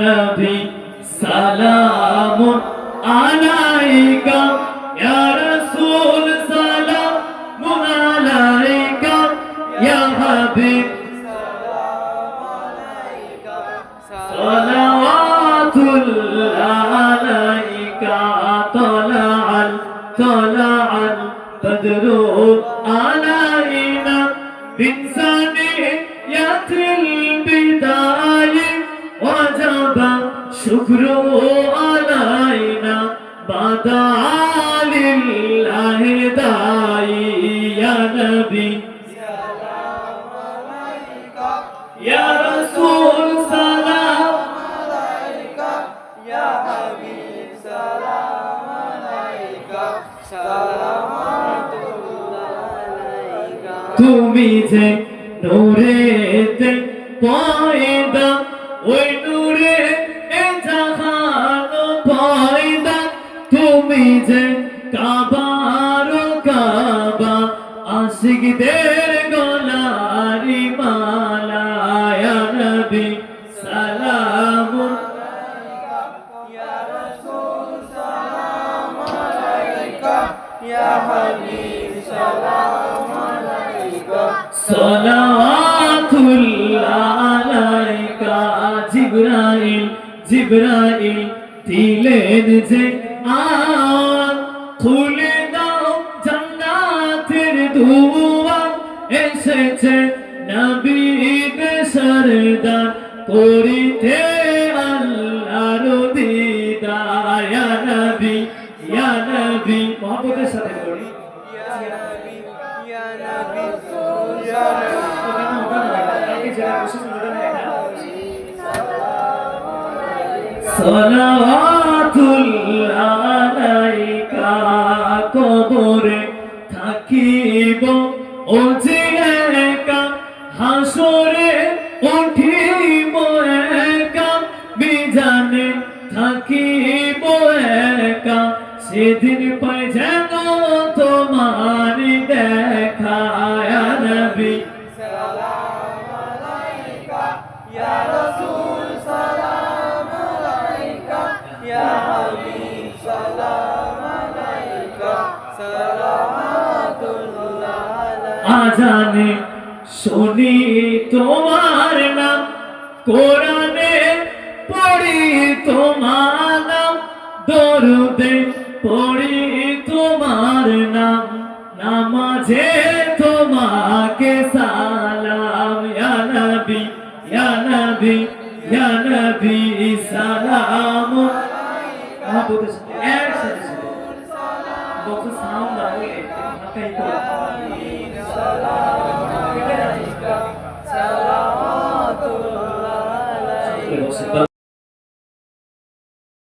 النبي سلام عليك يا رسول سلام عليك يا حبيب صلوات الله عليك طلعا طلعا تدرو علينا من ثانية البداية শুক্র তুমি যে নূরেতে পয়দা ওই নূরে যে কাবার কাবা আশিকদের গলারি মালা নবী আলাইকা জিবরাইল জিবরাইল দিলেন যে আওয়াজ খুলে দাও জান্নাতের দুয়ার এসেছে নবীদের সরদার, করিতে আল্লাহর দিদার। ইয়া নবী ইয়া নবী, মহব্বতের সাথে করি ওখানে ওখানে ও যে একা, হাসরে উঠিব একা, বিজানে থাকিব একা। সেদিন পাই যেন তোমার দেখা ইয়া আজানে শুনি তোমার নাম, কোরআনে পড়ি তোমার নাম, দরুদে পড়ি তোমার নাম, নামাজে তোমাকে সালাম, ইয়া নবী ইয়া নবী ইয়া নবী, সালাম। একসাথে করে